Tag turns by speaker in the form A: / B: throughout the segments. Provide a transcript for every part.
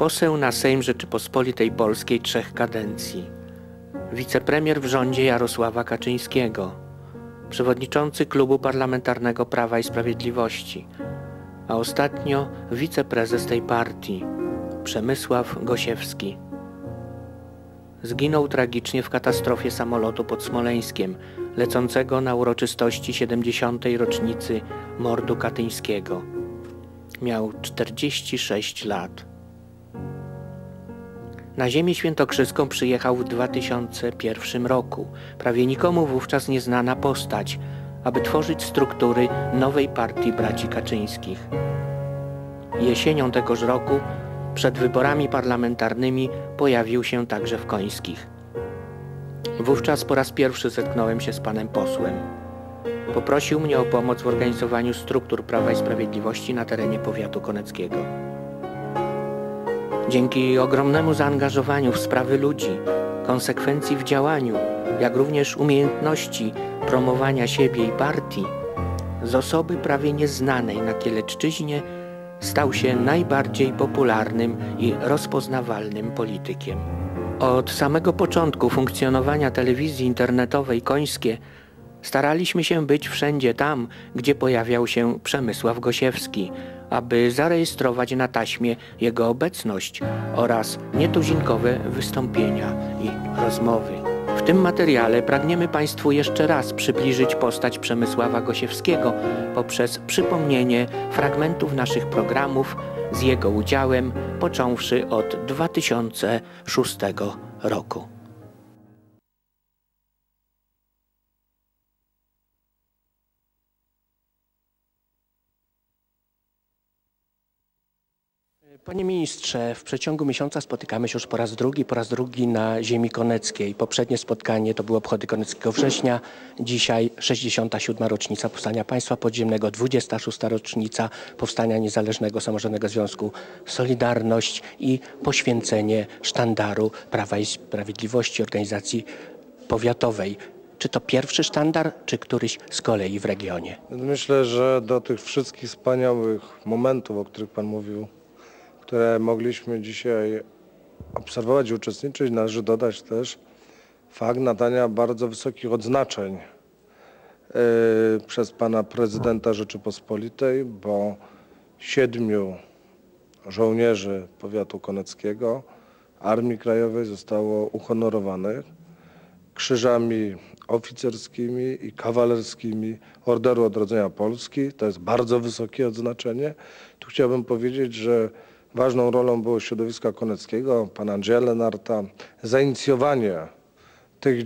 A: Poseł na Sejm Rzeczypospolitej Polskiej trzech kadencji. Wicepremier w rządzie Jarosława Kaczyńskiego. Przewodniczący Klubu Parlamentarnego Prawa i Sprawiedliwości. A ostatnio wiceprezes tej partii, Przemysław Gosiewski. Zginął tragicznie w katastrofie samolotu pod Smoleńskiem, lecącego na uroczystości 70. rocznicy mordu katyńskiego. Miał 46 lat. Na ziemię świętokrzyską przyjechał w 2001 roku, prawie nikomu wówczas nieznana postać, aby tworzyć struktury nowej partii braci Kaczyńskich. Jesienią tegoż roku, przed wyborami parlamentarnymi, pojawił się także w Końskich. Wówczas po raz pierwszy zetknąłem się z panem posłem. Poprosił mnie o pomoc w organizowaniu struktur Prawa i Sprawiedliwości na terenie powiatu koneckiego. Dzięki ogromnemu zaangażowaniu w sprawy ludzi, konsekwencji w działaniu, jak również umiejętności promowania siebie i partii, z osoby prawie nieznanej na Kieleczczyźnie stał się najbardziej popularnym i rozpoznawalnym politykiem. Od samego początku funkcjonowania telewizji internetowej Końskie staraliśmy się być wszędzie tam, gdzie pojawiał się Przemysław Gosiewski, aby zarejestrować na taśmie jego obecność oraz nietuzinkowe wystąpienia i rozmowy. W tym materiale pragniemy Państwu jeszcze raz przybliżyć postać Przemysława Gosiewskiego poprzez przypomnienie fragmentów naszych programów z jego udziałem, począwszy od 2006 roku. Panie ministrze, w przeciągu miesiąca spotykamy się już po raz drugi, po raz drugi na ziemi koneckiej. Poprzednie spotkanie to były obchody Koneckiego września, dzisiaj 67. rocznica powstania państwa podziemnego, 26. rocznica powstania Niezależnego Samorządnego Związku Solidarność i poświęcenie sztandaru Prawa i Sprawiedliwości organizacji powiatowej. Czy to pierwszy sztandar, czy któryś z kolei w regionie?
B: Myślę, że do tych wszystkich wspaniałych momentów, o których Pan mówił, które mogliśmy dzisiaj obserwować i uczestniczyć, należy dodać też fakt nadania bardzo wysokich odznaczeń yy, przez pana prezydenta Rzeczypospolitej, bo siedmiu żołnierzy powiatu koneckiego Armii Krajowej zostało uhonorowanych krzyżami oficerskimi i kawalerskimi Orderu Odrodzenia Polski. To jest bardzo wysokie odznaczenie. Tu chciałbym powiedzieć, że Ważną rolą było środowiska koneckiego, pana Andrzeja Lenarta, zainicjowanie tych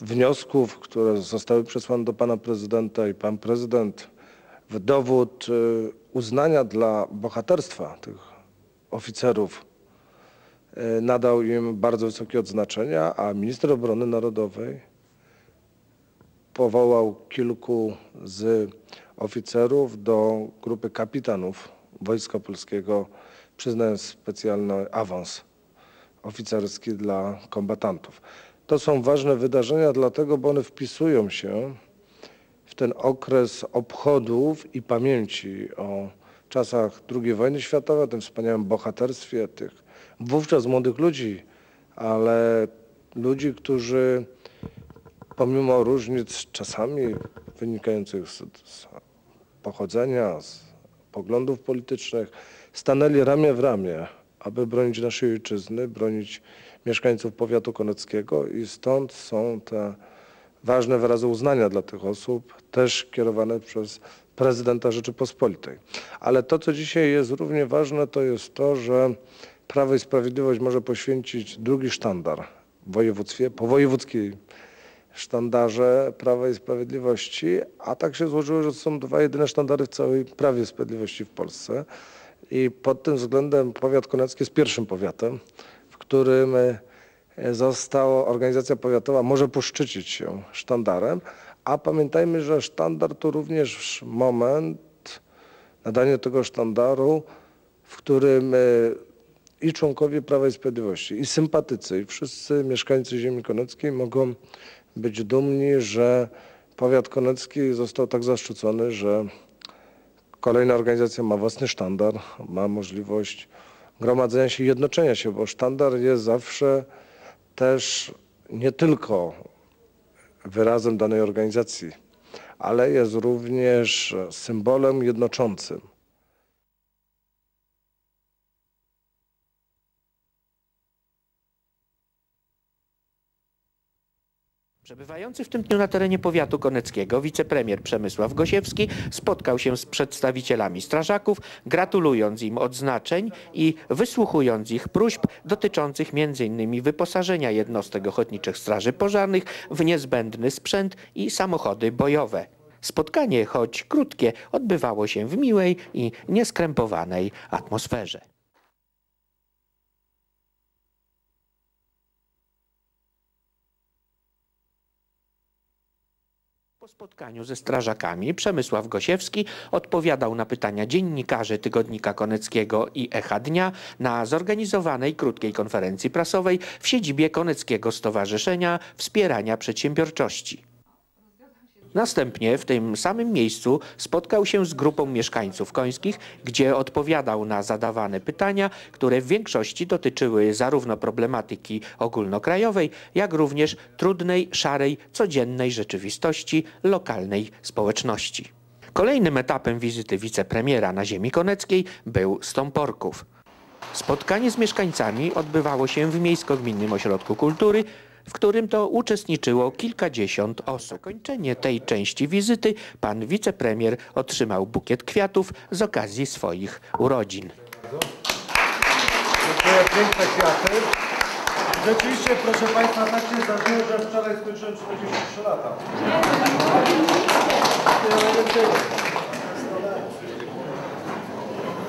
B: wniosków, które zostały przesłane do pana prezydenta i pan prezydent w dowód y, uznania dla bohaterstwa tych oficerów y, nadał im bardzo wysokie odznaczenia, a minister obrony narodowej powołał kilku z oficerów do grupy kapitanów Wojska Polskiego przyznając specjalny awans oficerski dla kombatantów. To są ważne wydarzenia dlatego, bo one wpisują się w ten okres obchodów i pamięci o czasach II wojny światowej, o tym wspaniałym bohaterstwie tych wówczas młodych ludzi, ale ludzi, którzy pomimo różnic czasami wynikających z, z pochodzenia, z poglądów politycznych, stanęli ramię w ramię, aby bronić naszej ojczyzny, bronić mieszkańców powiatu koneckiego i stąd są te ważne wyrazy uznania dla tych osób, też kierowane przez prezydenta Rzeczypospolitej. Ale to, co dzisiaj jest równie ważne, to jest to, że Prawo i Sprawiedliwość może poświęcić drugi sztandar w województwie, po wojewódzkiej sztandarze Prawa i Sprawiedliwości, a tak się złożyło, że są dwa jedyne sztandary w całej Prawie Sprawiedliwości w Polsce. I pod tym względem powiat konecki jest pierwszym powiatem, w którym e, została organizacja powiatowa może poszczycić się sztandarem, a pamiętajmy, że sztandar to również moment nadania tego sztandaru, w którym e, i członkowie Prawa i Sprawiedliwości, i sympatycy, i wszyscy mieszkańcy ziemi koneckiej mogą być dumni, że powiat konecki został tak zaszczycony, że Kolejna organizacja ma własny sztandar, ma możliwość gromadzenia się i jednoczenia się, bo sztandar jest zawsze też nie tylko wyrazem danej organizacji, ale jest również symbolem jednoczącym.
A: Przebywający w tym dniu na terenie powiatu koneckiego wicepremier Przemysław Gosiewski spotkał się z przedstawicielami strażaków, gratulując im odznaczeń i wysłuchując ich próśb dotyczących m.in. wyposażenia jednostek ochotniczych straży pożarnych w niezbędny sprzęt i samochody bojowe. Spotkanie, choć krótkie, odbywało się w miłej i nieskrępowanej atmosferze. Po spotkaniu ze strażakami Przemysław Gosiewski odpowiadał na pytania dziennikarzy Tygodnika Koneckiego i Echa Dnia na zorganizowanej krótkiej konferencji prasowej w siedzibie Koneckiego Stowarzyszenia Wspierania Przedsiębiorczości. Następnie w tym samym miejscu spotkał się z grupą mieszkańców końskich, gdzie odpowiadał na zadawane pytania, które w większości dotyczyły zarówno problematyki ogólnokrajowej, jak również trudnej, szarej, codziennej rzeczywistości lokalnej społeczności. Kolejnym etapem wizyty wicepremiera na ziemi koneckiej był Stąporków. Spotkanie z mieszkańcami odbywało się w Miejsko-Gminnym Ośrodku Kultury, w którym to uczestniczyło kilkadziesiąt osób. Zakończenie tej części wizyty pan wicepremier otrzymał bukiet kwiatów z okazji swoich urodzin.
B: Dziękuję, piękne kwiaty. Rzeczywiście, proszę Państwa, tak się zdarzyło, że wczoraj skończyłem 43 lata.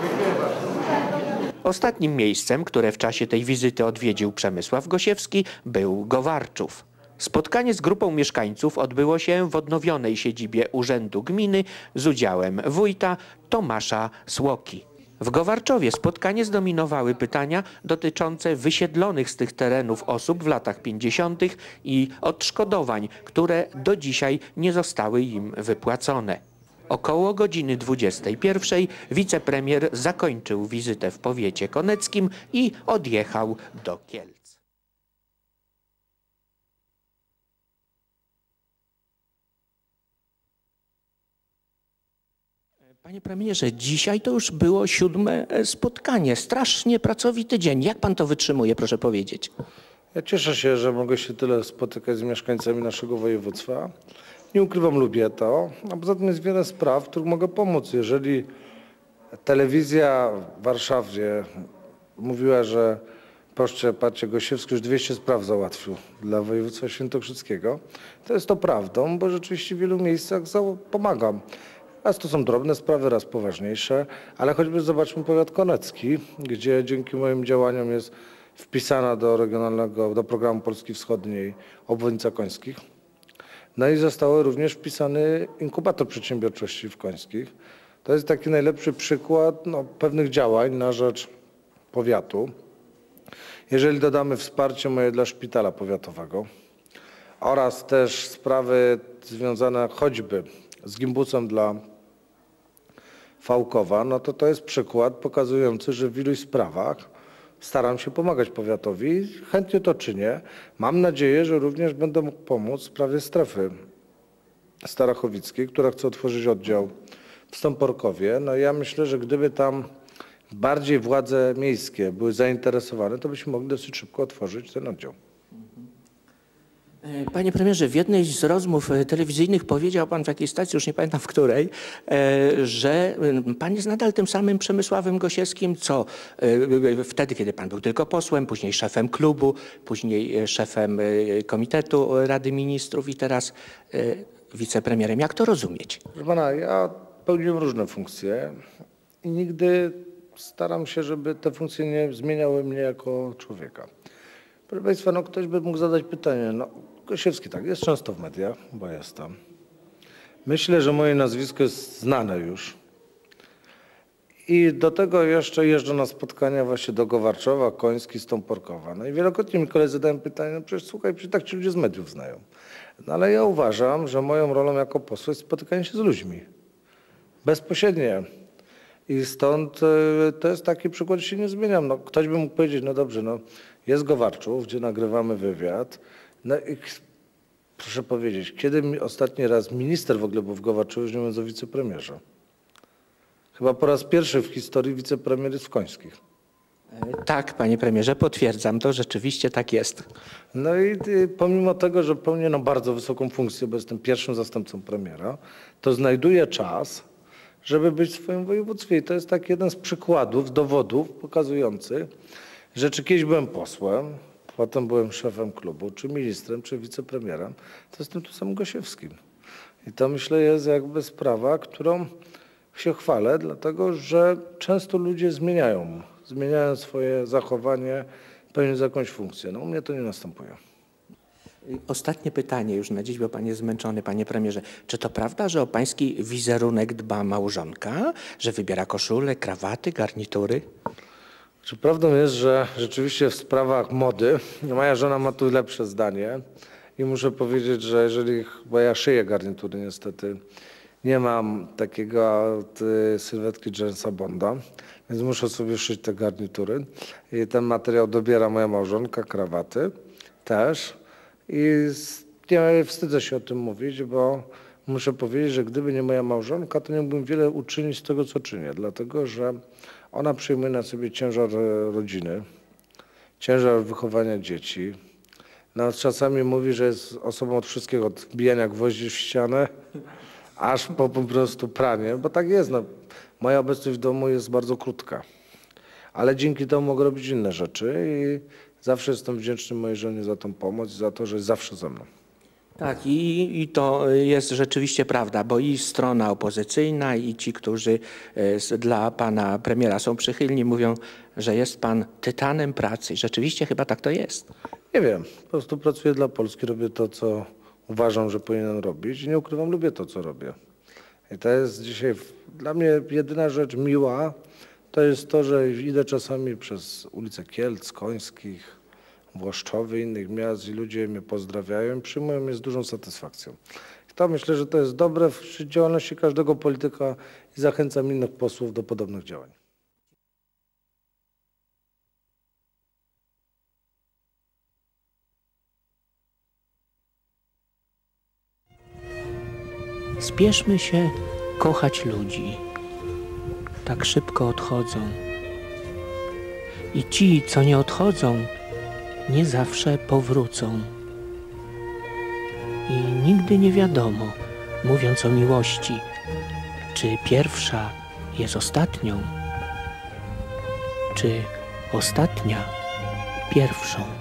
B: Dziękuję bardzo.
A: Ostatnim miejscem, które w czasie tej wizyty odwiedził Przemysław Gosiewski, był Gowarczów. Spotkanie z grupą mieszkańców odbyło się w odnowionej siedzibie Urzędu Gminy z udziałem wójta Tomasza Słoki. W Gowarczowie spotkanie zdominowały pytania dotyczące wysiedlonych z tych terenów osób w latach 50. i odszkodowań, które do dzisiaj nie zostały im wypłacone. Około godziny 21 wicepremier zakończył wizytę w powiecie koneckim i odjechał do Kielc. Panie premierze, dzisiaj to już było siódme spotkanie. Strasznie pracowity dzień. Jak pan to wytrzymuje, proszę powiedzieć?
B: Ja cieszę się, że mogę się tyle spotykać z mieszkańcami naszego województwa. Nie ukrywam, lubię to, a poza tym jest wiele spraw, w których mogę pomóc. Jeżeli telewizja w Warszawie mówiła, że proszę, patrzcie, Gosiewski już 200 spraw załatwił dla województwa świętokrzyckiego, to jest to prawdą, bo rzeczywiście w wielu miejscach pomagam. Raz to są drobne sprawy, raz poważniejsze, ale choćby zobaczmy powiat konecki, gdzie dzięki moim działaniom jest wpisana do regionalnego, do programu Polski Wschodniej obwodnica Końskich. No i został również wpisany inkubator przedsiębiorczości w Końskich. To jest taki najlepszy przykład no, pewnych działań na rzecz powiatu. Jeżeli dodamy wsparcie moje dla szpitala powiatowego oraz też sprawy związane choćby z gimbusem dla Fałkowa, no to to jest przykład pokazujący, że w iluś sprawach staram się pomagać powiatowi. Chętnie to czynię. Mam nadzieję, że również będę mógł pomóc w sprawie strefy starachowickiej, która chce otworzyć oddział w Stąporkowie. No ja myślę, że gdyby tam bardziej władze miejskie były zainteresowane, to byśmy mogli dosyć szybko otworzyć ten oddział.
A: E, panie premierze, w jednej z rozmów e, telewizyjnych powiedział pan w jakiejś stacji, już nie pamiętam w której, e, że pan jest nadal tym samym Przemysławem Gosiewskim, co wtedy, kiedy pan był tylko posłem, później szefem klubu, później szefem Komitetu Rady Ministrów i teraz wicepremierem. Jak to rozumieć?
B: Proszę pana, ja pełniłem różne funkcje i nigdy staram się, żeby te funkcje nie zmieniały mnie jako człowieka. Proszę Państwa, no ktoś by mógł zadać pytanie, no Gosiewski tak, jest często w mediach, bo jest tam. Myślę, że moje nazwisko jest znane już. I do tego jeszcze jeżdżę na spotkania właśnie do Gowarczowa, Koński, Stąporkowa. No i wielokrotnie mi koledzy zadają pytanie, no przecież słuchaj, przecież tak ci ludzie z mediów znają. No ale ja uważam, że moją rolą jako posła jest spotykanie się z ludźmi. Bezpośrednie I stąd e, to jest taki przykład, że się nie zmieniam. No, ktoś by mógł powiedzieć, no dobrze, no, jest Gowarczów, gdzie nagrywamy wywiad. No i proszę powiedzieć, kiedy mi ostatni raz minister w ogóle był w już nie mówiąc o wicepremierze? Chyba po raz pierwszy w historii wicepremier jest w Końskich.
A: Tak, panie premierze, potwierdzam to, rzeczywiście tak jest.
B: No i y, pomimo tego, że pełnię no, bardzo wysoką funkcję, bo jestem pierwszym zastępcą premiera, to znajduję czas, żeby być w swoim województwie. I to jest tak jeden z przykładów, dowodów pokazujących, że czy kiedyś byłem posłem, potem byłem szefem klubu, czy ministrem, czy wicepremierem, to jestem tu samym Gosiewskim. I to myślę jest jakby sprawa, którą się chwalę, dlatego że często ludzie zmieniają, zmieniają swoje zachowanie, pełniąc jakąś funkcję. No u mnie to nie następuje.
A: Ostatnie pytanie już na dziś, bo pan jest zmęczony, panie premierze. Czy to prawda, że o pański wizerunek dba małżonka, że wybiera koszule, krawaty, garnitury?
B: Czy prawdą jest, że rzeczywiście w sprawach mody moja żona ma tu lepsze zdanie i muszę powiedzieć, że jeżeli, bo ja szyję garnitury niestety, nie mam takiego sylwetki Jamesa Bonda, więc muszę sobie szyć te garnitury. I ten materiał dobiera moja małżonka, krawaty też. I nie wstydzę się o tym mówić, bo muszę powiedzieć, że gdyby nie moja małżonka, to nie mógłbym wiele uczynić z tego, co czynię, dlatego że ona przyjmuje na sobie ciężar e, rodziny, ciężar wychowania dzieci. Nawet czasami mówi, że jest osobą od wszystkiego, od wbijania gwoździ w ścianę, aż po po prostu pranie, bo tak jest. No. Moja obecność w domu jest bardzo krótka, ale dzięki temu mogę robić inne rzeczy i zawsze jestem wdzięczny mojej żonie za tą pomoc, za to, że jest zawsze ze mną.
A: Tak, i, i to jest rzeczywiście prawda, bo i strona opozycyjna, i ci, którzy e, dla pana premiera są przychylni, mówią, że jest pan tytanem pracy. Rzeczywiście chyba tak to jest.
B: Nie wiem, po prostu pracuję dla Polski, robię to, co uważam, że powinienem robić i nie ukrywam, lubię to, co robię. I to jest dzisiaj dla mnie jedyna rzecz miła, to jest to, że idę czasami przez ulicę Kielc, Końskich, Włoszczowy, innych miast i ludzie mnie pozdrawiają przyjmują mnie z dużą satysfakcją. I to myślę, że to jest dobre w działalności każdego polityka i zachęcam innych posłów do podobnych działań.
A: Spieszmy się kochać ludzi. Tak szybko odchodzą. I ci, co nie odchodzą, nie zawsze powrócą. I nigdy nie wiadomo, mówiąc o miłości, czy pierwsza jest ostatnią, czy ostatnia pierwszą.